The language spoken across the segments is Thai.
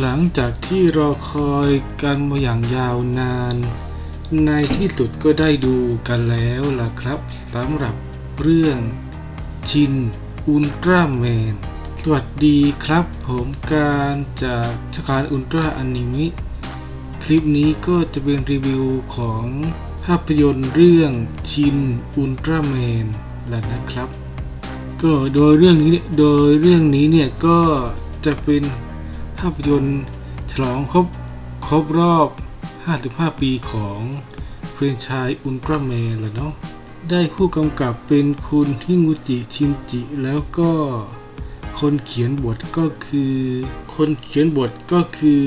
หลังจากที่รอคอยกันมาอย่างยาวนาน ในที่สุดก็ได้ดูกันแล้วล่ะครับสำหรับเรื่องชินอุลตร้าแมน สวัสดีครับผมการจากชการอุลตร้าอนิเมะคลิปนี้ก็จะเป็นรีวิวของภาพยนตร์เรื่องชินอุลตร้าแมนแล้วนะครับ ก็โดยเรื่องนี้โดยเรื่องนี้เนี่ยก็จะเป็นาพยนตร์ฉลองครบครบรอบ 55 ปีของเฟรนชายอุลตร้าแมนแล้วเนาะ ได้ผู้กำกับเป็นคุณฮิงุจิชินจิ แล้วก็คนเขียนบทก็คือ คนเขียนบทก็คือ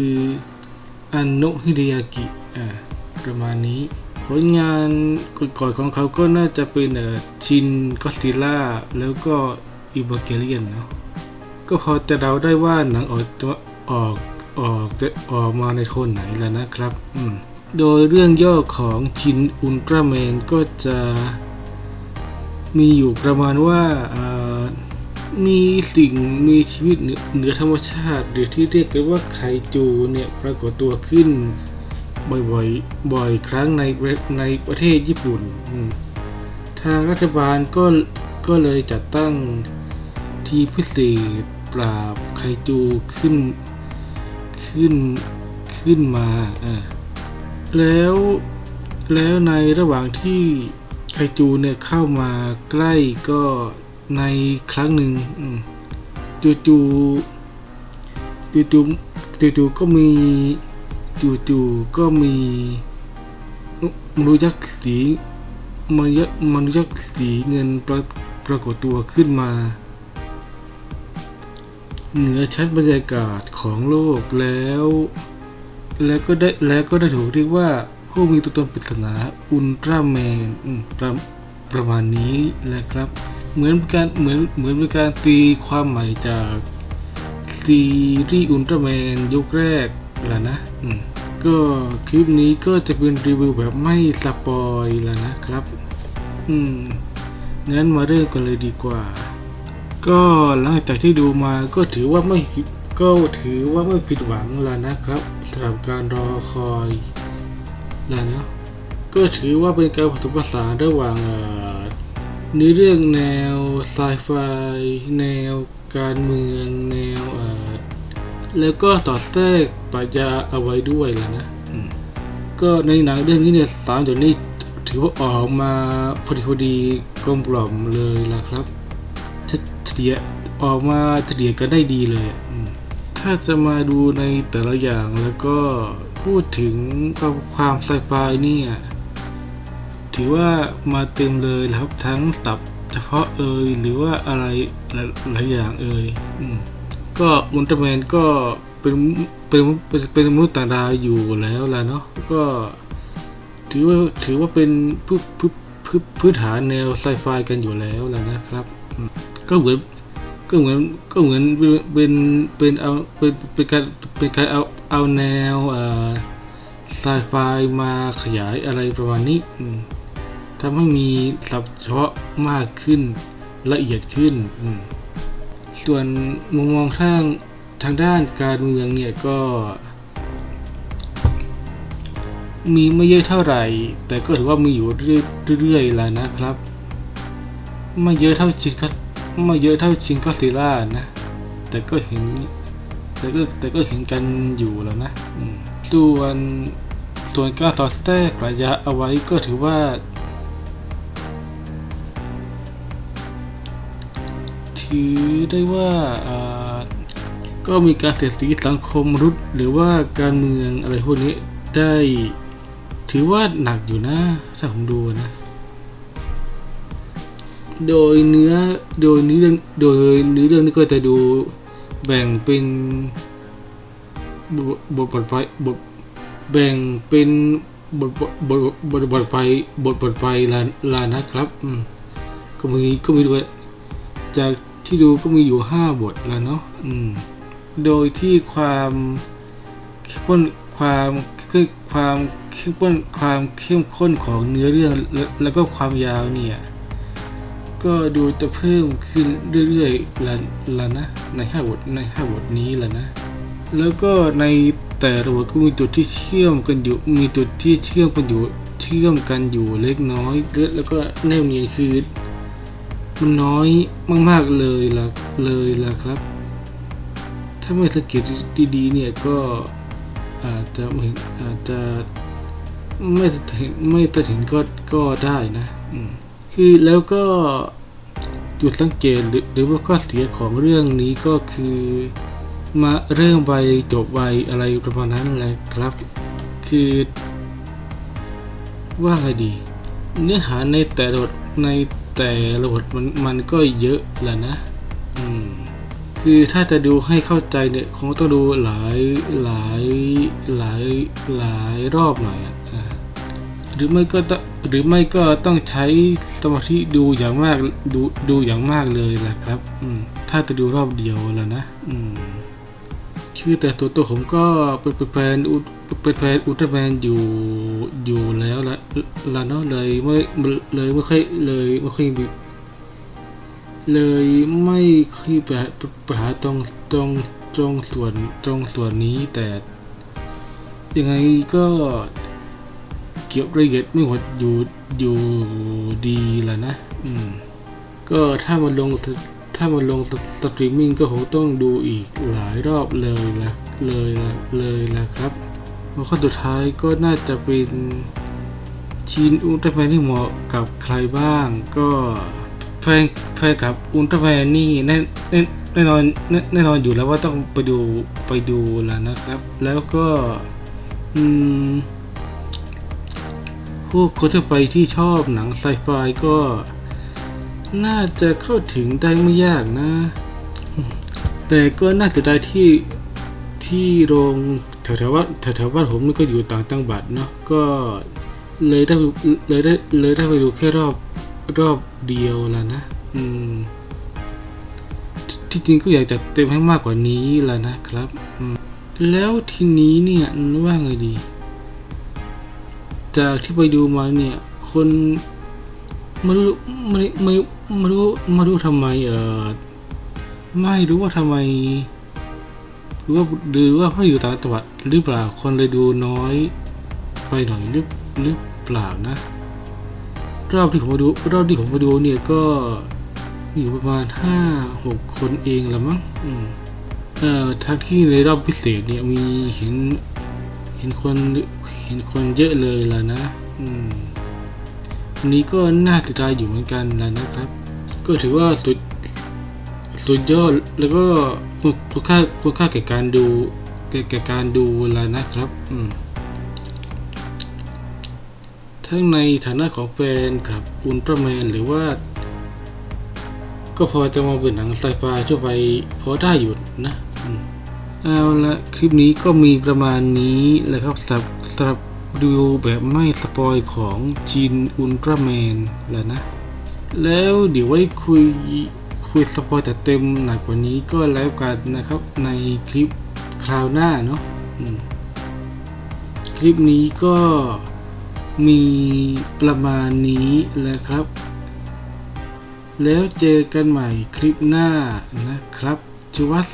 อันโนฮิเดยากิอ่าประมาณนี้ ผลงานก่อนๆของเขาก็น่าจะเป็นชินก็ซิล่าแล้วก็อีเบเกเลียนเนาะก็พอจะเดาได้ว่าหนังออกตัว ออกออกจะออกมาในโทนไหนแล้วนะครับ อืมโดยเรื่องย่อของชินอุลตร้าแมนก็จะมีอยู่ประมาณว่ามีสิ่งมีชีวิตเหนือธรรมชาติ หรือที่เรียกกันว่าไคจูเนี่ยปรากฏตัวขึ้น บ่อยๆ บ่อยครั้งในประในประเทศญี่ปุ่น ทางรัฐบาลก็ก็เลยจัดตั้งทีพิเศษปราบไคจูขึ้น ขึ้นขึ้นมาอ่าแล้วแล้วในระหว่างที่ไคจูเนี่ยเข้ามาใกล้ก็ในครั้งหนึ่งอืมจู่ๆจู่ๆจู่ๆก็มีจู่ๆก็มีมนุษย์ยักษ์สีมนุษย์ยักษ์มนุษย์ยักษ์สีเงินปรปรากฏตัวขึ้นมา เหนือชั้นบรรยากาศของโลกแล้ว แล้วก็ได้แล้วก็ได้ถูกเรียกว่าผู้มีตัวตนปริศนาอุลตร้าแมนประประมาณนี้แหละครับ เหมือนเป็นการเหมือนเหมือนเป็นการตีความใหม่จากซีรีส์อุลตร้าแมนยุคแรกแหละนะก็คลิปนี้ก็จะเป็นรีวิวแบบไม่สปอยแล้วนะครับ อืมงั้นมาเริ่มกันเลยดีกว่า ก็หลังจากที่ดูมาก็ถือว่าไม่ก็ถือว่าไม่ผิดหวังแล้วนะครับสำหรับการรอคอยแล้วเนาะก็ถือว่าเป็นการผสมผสานระหว่างเนื้อเรื่องแนวไซไฟแนวการเมืองแนวเออแล้วก็สอดแทรกปรัชญาเอาไว้ด้วยแล้วนะก็ในหนังเรื่องนี้เนี่ยสามจุดนี้ถือว่าออกมาพอดีพอดีกลมกล่อมเลยล่ะครับ เฉลี่ยออกมาเฉลี่ยกันได้ดีเลย ถ้าจะมาดูในแต่ละอย่างแล้วก็พูดถึงความไซไฟเนี่ยถือว่ามาเต็มเลยครับทั้งศัพท์เฉพาะเอยหรือว่าอะไรหลายอย่างเอยอก็อุลตร้าแมนก็เป็นเป็นเป็นมนุษย์ต่างดาวอยู่แล้วล่ะเนาะก็ถือว่าถือว่าเป็นพื้นพื้นฐานแนวไซไฟกันอยู่แล้วล่ะนะครับ ก็เหมือนก็เหมือนก็เหมือนเป็นเป็นเป็นเอาเป็นเป็นการเป็นการเอาเอาแนวเอ่อไซไฟมาขยายอะไรประมาณนี้ทำให้มีศัพท์เฉพาะมากขึ้นละเอียดขึ้น ส่วนมุมมองทางทางด้านการเมืองเนี่ยก็ มีไม่เยอะเท่าไหร่ แต่ก็ถือว่ามีอยู่เรื่อยๆแล้วนะครับ ไม่เยอะเท่าชินก็ไม่เยอะเท่าชินก็ซิล่านะ แต่ก็เห็นแต่ก็แต่ก็เห็นกันอยู่แล้วนะส่วนส่วนการต่อดแทรกระยะเอาไว้ก็ถือว่า ถือได้ว่าก็มีการเสียดสีสังคมมนุษหรือว่าการเมืองอะไรพวกนี้ได้ ถือว่าหนักอยู่นะถ้าผมดูนะ โดยเนื้อโดยเนื้อเรื่องโดยเนื้อเรื่องนี้ก็จะดูแบ่งเป็นบทบทไปบทแบ่งเป็นบทบทบทบทบทไปบทบทไปลาลานะครับก็มีก็มีด้วยจากที่ดูก็มีอยู่ห้าบทแล้วเนาะอืมโดยที่ความเข้มข้นความคือความเข้มข้นความเข้มข้นของเนื้อเรื่อง และแล้วก็ความยาวเนี่ย ก็ดูจะเพิ่มขึ้นเรื่อยๆละละนะ ในห้าบทในห้าบทนี้ละนะ แล้วก็ในแต่ละบทก็มีจุดที่เชื่อมกันอยู่ มีจุดที่เชื่อมกันอยู่ เชื่อมกันอยู่เล็กน้อย และแล้วก็แนบเนียนคือมันน้อยมากๆเลยล่ะเลยล่ะครับ ถ้าไม่สังเกตดีๆเนี่ยก็อาจจะไม่เห็นอาจจะไม่เห็นไม่ตัดเห็นก็ก็ได้นะ อืม คือแล้วก็จุดสังเกตหรือหรือว่าข้อเสียของเรื่องนี้ก็คือ มาเริ่มใบจบใบอะไรประมาณนั้นแหละครับ คือว่าไงดี เนื้อหาในแต่ละบทในแต่ละบทมันมันก็เยอะแหละนะ อืม คือถ้าจะดูให้เข้าใจเนี่ยคงต้องดูหลายหลายหลายหลายรอบหน่อยอะอ่าหรือไม่ก็ต้อง หรือไม่ก็ต้องใช้สมาธิดูอย่างมากดูดูอย่างมากเลยแหละครับอืมถ้าจะดูรอบเดียวแล้วนะอืมคือแต่ตัวตัวผมก็เป็นแฟนอุเป็นแฟนอุลตร้าแมนอยู่อยู่แล้วละละเนาะเลยไม่เลยไม่ค่อยเลยไม่ค่อยมีเลยไม่ค่อยปัญหาปัญหาตรงตรงตรงส่วนตรงส่วนนี้แต่ยังไงก็ เก็บรายละเอียดไม่หมดอยู่อยู่ดีแหละนะ อืม ก็ถ้ามันลงถ้ามันลงสสตรีมมิ่งก็คงต้องดูอีกหลายรอบเลยละเลยละเลยละครับหัวข้อสุดท้ายก็น่าจะเป็นชินอุลตร้าแมนที่เหมาะกับใครบ้าง ก็แฟนแฟนกับอุลตร้าแมนนี่แน่แน่แน่นอนแน่แน่นอนอยู่แล้วว่าต้องไปดูไปดูแล้วนะครับ แล้วก็อืม พวกคนทั่วไปที่ชอบหนังไซไฟก็ น่าจะเข้าถึงได้ไม่ยากนะ แต่ก็น่าเสียดายที่ที่โรงแถวๆว่าแถวแถวๆบ้าผมนี่ก็อยู่ต่างจังหวัดเนาะก็เลยได้เลยได้เลยได้ไปดูแค่รอบรอบเดียวแล้วนะอืมที่จริงก็อยากจะเต็มให้มากกว่านี้แหละนะครับอืมแล้วทีนี้เนี่ยว่าไงดี จากที่ไปดูมาเนี่ย คนไม่รู้ไม่ไม่ไม่รู้ไม่รู้ทำไมเออไม่รู้ว่าทำไมหรือว่าหรือว่าเพราะอยู่ต่างจังหวัดหรือเปล่าคนเลยดูน้อยไปหน่อยหรือหรือเปล่านะ รอบที่ผมมาดูรอบที่ผมมาดูเนี่ยก็อยู่ประมาณห้าหกคนเองละมั้งเอ่อทั้งที่ในรอบพิเศษเนี่ยมีเห็นเห็นคน เห็นคนเยอะเลยล่ะนะ อืมอันนี้ก็น่าติดตามอยู่เหมือนกันแล้วนะครับ ก็ถือว่าสุดสุดยอดแล้วก็คุณคุณค่าคุณค่าแก่การดูแก่แก่การดูแล้วนะครับ อืมทั้งในฐานะของแฟนกับอุลตร้าแมนหรือว่า ก็พอจะมาเป็นหนังไซไฟทั่วไปพอได้อยู่นะ เอาละคลิปนี้ก็มีประมาณนี้แหละครับสำหรับสำหรับรีวิวแบบไม่สปอยของจีนอุลตร้าแมนแล้วนะ แล้วเดี๋ยวไว้คุยคุยสปอยแต่เต็มหนักกว่านี้ก็แล้วกันนะครับในคลิปคราวหน้าเนาะคลิปนี้ก็มีประมาณนี้แหละครับ แล้วเจอกันใหม่คลิปหน้านะครับชวัส